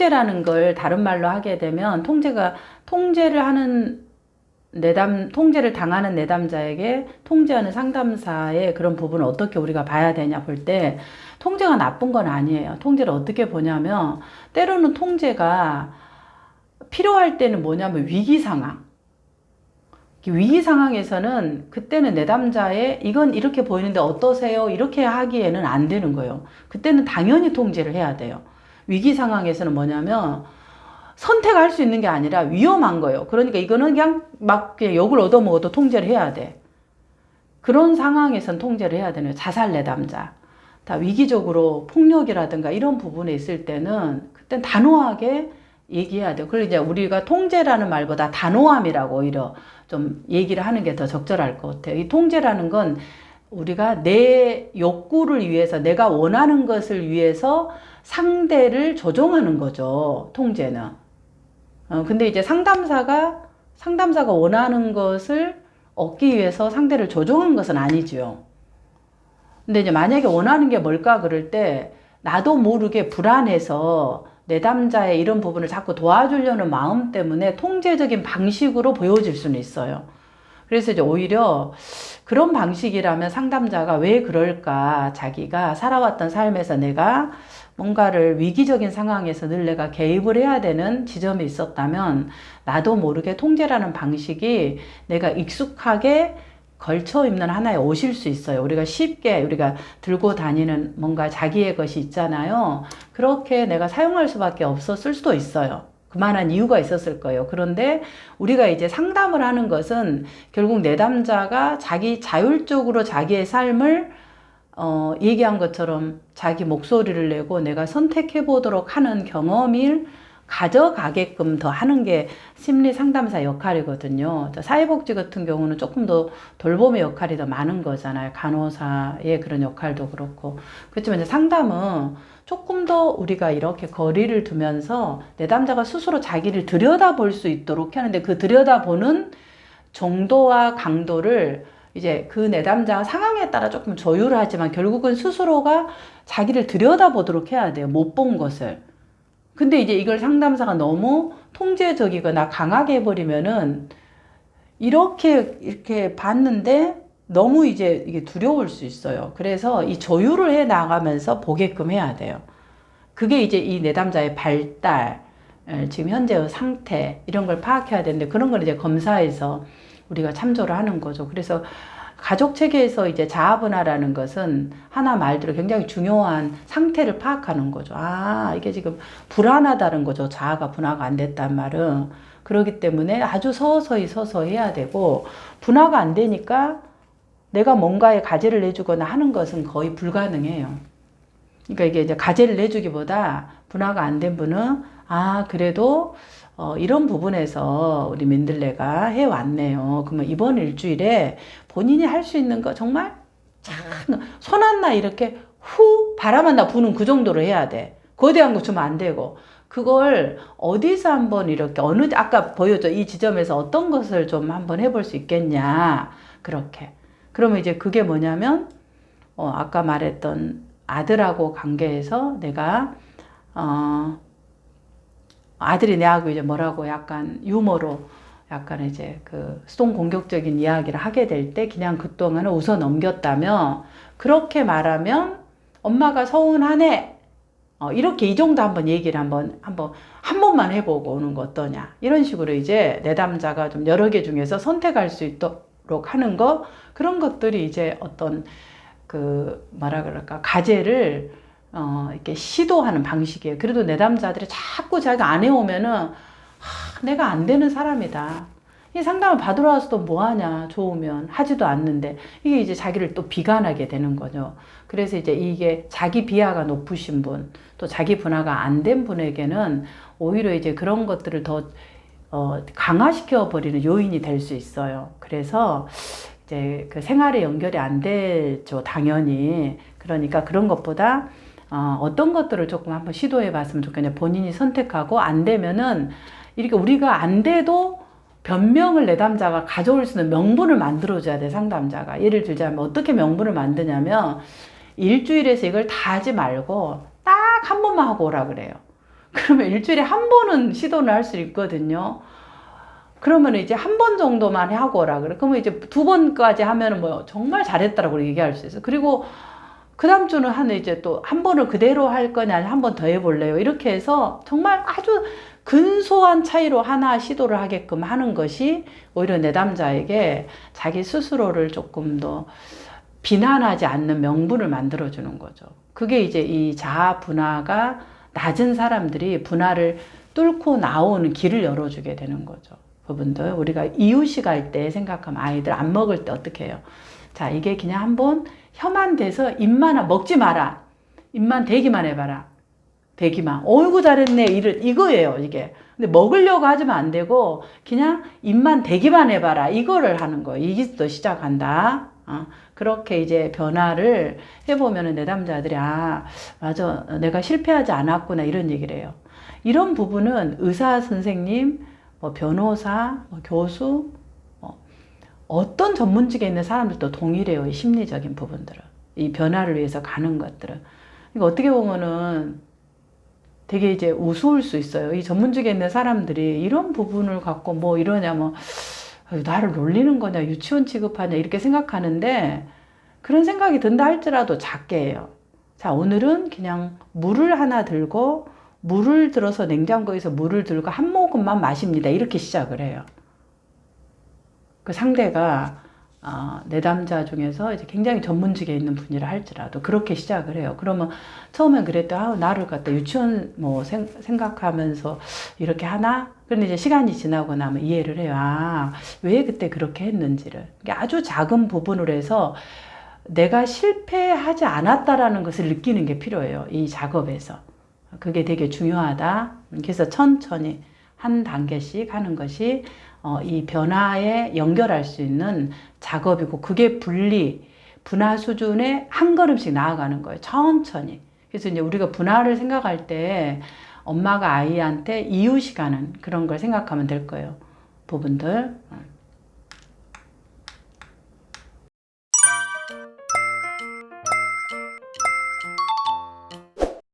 통제라는 걸 다른 말로 하게 되면 통제가 통제를 하는 내담 통제를 당하는 내담자에게 통제하는 상담사의 그런 부분을 어떻게 우리가 봐야 되냐 볼 때 통제가 나쁜 건 아니에요. 통제를 어떻게 보냐면 때로는 통제가 필요할 때는 뭐냐면 위기 상황. 위기 상황에서는 그때는 내담자의 이건 이렇게 보이는데 어떠세요? 이렇게 하기에는 안 되는 거예요. 그때는 당연히 통제를 해야 돼요. 위기 상황에서는 뭐냐면 선택할 수 있는 게 아니라 위험한 거예요. 그러니까 이거는 그냥 막 그냥 욕을 얻어먹어도 통제를 해야 돼. 그런 상황에선 통제를 해야 되는. 자살 내담자. 다 위기적으로 폭력이라든가 이런 부분에 있을 때는 그땐 단호하게 얘기해야 돼요. 그리고 이제 우리가 통제라는 말보다 단호함이라고 오히려 좀 얘기를 하는 게 더 적절할 것 같아요. 이 통제라는 건 우리가 내 욕구를 위해서 내가 원하는 것을 위해서 상대를 조종하는 거죠. 통제는. 어, 근데 이제 상담사가 상담사가 원하는 것을 얻기 위해서 상대를 조종한 것은 아니지요. 근데 이제 만약에 원하는 게 뭘까 그럴 때 나도 모르게 불안해서 내담자의 이런 부분을 자꾸 도와주려는 마음 때문에 통제적인 방식으로 보여질 수는 있어요. 그래서 이제 오히려 그런 방식이라면 상담자가 왜 그럴까 자기가 살아왔던 삶에서 내가 뭔가를 위기적인 상황에서 늘 내가 개입을 해야 되는 지점이 있었다면 나도 모르게 통제라는 방식이 내가 익숙하게 걸쳐 입는 하나의 옷일 수 있어요. 우리가 쉽게 우리가 들고 다니는 뭔가 자기의 것이 있잖아요. 그렇게 내가 사용할 수밖에 없었을 수도 있어요. 그만한 이유가 있었을 거예요. 그런데 우리가 이제 상담을 하는 것은 결국 내담자가 자기 자율적으로 자기의 삶을 어, 얘기한 것처럼 자기 목소리를 내고 내가 선택해 보도록 하는 경험을 가져가게끔 더 하는 게 심리 상담사 역할이거든요. 사회복지 같은 경우는 조금 더 돌봄의 역할이 더 많은 거잖아요. 간호사의 그런 역할도 그렇고. 그렇지만 이제 상담은 조금 더 우리가 이렇게 거리를 두면서 내담자가 스스로 자기를 들여다볼 수 있도록 하는데 그 들여다보는 정도와 강도를 이제 그 내담자 상황에 따라 조금 조율하지만 결국은 스스로가 자기를 들여다보도록 해야 돼요. 못 본 것을. 근데 이제 이걸 상담사가 너무 통제적이거나 강하게 해버리면은 이렇게 이렇게 봤는데 너무 이제 이게 두려울 수 있어요. 그래서 이 조율을 해 나가면서 보게끔 해야 돼요. 그게 이제 이 내담자의 발달, 지금 현재의 상태 이런 걸 파악해야 되는데 그런 걸 이제 검사에서 우리가 참조를 하는 거죠. 그래서 가족 체계에서 이제 자아분화라는 것은 하나 말대로 굉장히 중요한 상태를 파악하는 거죠. 아, 이게 지금 불안하다는 거죠. 자아가 분화가 안 됐단 말은. 그렇기 때문에 아주 서서히 서서히 해야 되고, 분화가 안 되니까 내가 뭔가에 가제를 내주거나 하는 것은 거의 불가능해요. 그러니까 이게 이제 가제를 내주기보다 분화가 안 된 분은, 아, 그래도 어, 이런 부분에서 우리 민들레가 해왔네요. 그러면 이번 일주일에 본인이 할 수 있는 거 정말 손 하나 이렇게 후 바람 하나 부는 그 정도로 해야 돼. 거대한 거 주면 안 되고. 그걸 어디서 한번 이렇게 어느 아까 보여줘 이 지점에서 어떤 것을 좀 한번 해볼 수 있겠냐 그렇게 그러면 이제 그게 뭐냐면 어 아까 말했던 아들하고 관계에서 내가 어 아들이 내하고 이제 뭐라고 약간 유머로 약간 이제 그 수동 공격적인 이야기를 하게 될 때 그냥 그동안은 웃어 넘겼다면 그렇게 말하면 엄마가 서운하네. 어, 이렇게 이 정도 한번 얘기를 한번 한번 한 번만 해보고 오는 거 어떠냐 이런 식으로 이제 내담자가 좀 여러 개 중에서 선택할 수 있도록 하는 거 그런 것들이 이제 어떤 그 뭐라 그럴까 가제를 어, 이렇게 시도하는 방식이에요. 그래도 내담자들이 자꾸 자기가 안 해오면은, 하, 내가 안 되는 사람이다. 이 상담을 받으러 와서 또 뭐하냐, 좋으면. 하지도 않는데. 이게 이제 자기를 또 비관하게 되는 거죠. 그래서 이제 이게 자기 비하가 높으신 분, 또 자기 분화가 안 된 분에게는 오히려 이제 그런 것들을 더, 어, 강화시켜 버리는 요인이 될 수 있어요. 그래서 이제 그 생활에 연결이 안 되죠, 당연히. 그러니까 그런 것보다 어, 어떤 것들을 조금 한번 시도해 봤으면 좋겠냐. 본인이 선택하고 안 되면은 이렇게 우리가 안 돼도 변명을 내담자가 가져올 수 있는 명분을 만들어줘야 돼, 상담자가. 예를 들자면 어떻게 명분을 만드냐면 일주일에서 이걸 다 하지 말고 딱 한 번만 하고 오라 그래요. 그러면 일주일에 한 번은 시도를 할 수 있거든요. 그러면 이제 한 번 정도만 하고 오라 그래. 그러면 이제 두 번까지 하면은 뭐 정말 잘했다라고 얘기할 수 있어. 그리고 그 다음 주는 한 이제 또 한 번을 그대로 할 거냐, 한번 더 해볼래요. 이렇게 해서 정말 아주 근소한 차이로 하나 시도를 하게끔 하는 것이 오히려 내담자에게 자기 스스로를 조금 더 비난하지 않는 명분을 만들어주는 거죠. 그게 이제 이 자아 분화가 낮은 사람들이 분화를 뚫고 나오는 길을 열어주게 되는 거죠. 그분들 우리가 이유식 할 때 생각하면 아이들 안 먹을 때 어떻게 해요? 자 이게 그냥 한번 혀만 대서 입만 먹지 마라. 입만 대기만 해봐라. 대기만. 어이구 잘했네. 이를 이거예요 이게. 근데 먹으려고 하지면 안 되고 그냥 입만 대기만 해봐라. 이거를 하는 거예요. 이기부터 시작한다. 어, 그렇게 이제 변화를 해보면은 내담자들이 아 맞아 내가 실패하지 않았구나 이런 얘기를 해요. 이런 부분은 의사 선생님, 뭐 변호사, 뭐 교수, 뭐 어떤 전문직에 있는 사람들도 동일해요. 이 심리적인 부분들은 이 변화를 위해서 가는 것들은. 그러니까 어떻게 보면은 되게 이제 우스울 수 있어요. 이 전문직에 있는 사람들이 이런 부분을 갖고 뭐 이러냐 뭐 나를 놀리는 거냐 유치원 취급하냐 이렇게 생각하는데 그런 생각이 든다 할지라도 작게 해요. 자 오늘은 그냥 물을 하나 들고 물을 들어서 냉장고에서 물을 들고 한 모금만 마십니다. 이렇게 시작을 해요. 그 상대가 어, 내담자 중에서 이제 굉장히 전문직에 있는 분이라 할지라도 그렇게 시작을 해요. 그러면 처음엔 그랬대, 아, 나를 갖다 유치원 뭐 생, 생각하면서 이렇게 하나? 그런데 이제 시간이 지나고 나면 이해를 해요. 아, 왜 그때 그렇게 했는지를. 아주 작은 부분으로 해서 내가 실패하지 않았다라는 것을 느끼는 게 필요해요. 이 작업에서. 그게 되게 중요하다. 그래서 천천히 한 단계씩 하는 것이 어, 이 변화에 연결할 수 있는 작업이고 그게 분리, 분화 수준에 한 걸음씩 나아가는 거예요. 천천히. 그래서 이제 우리가 분화를 생각할 때 엄마가 아이한테 이유시가는 그런 걸 생각하면 될 거예요. 부분들.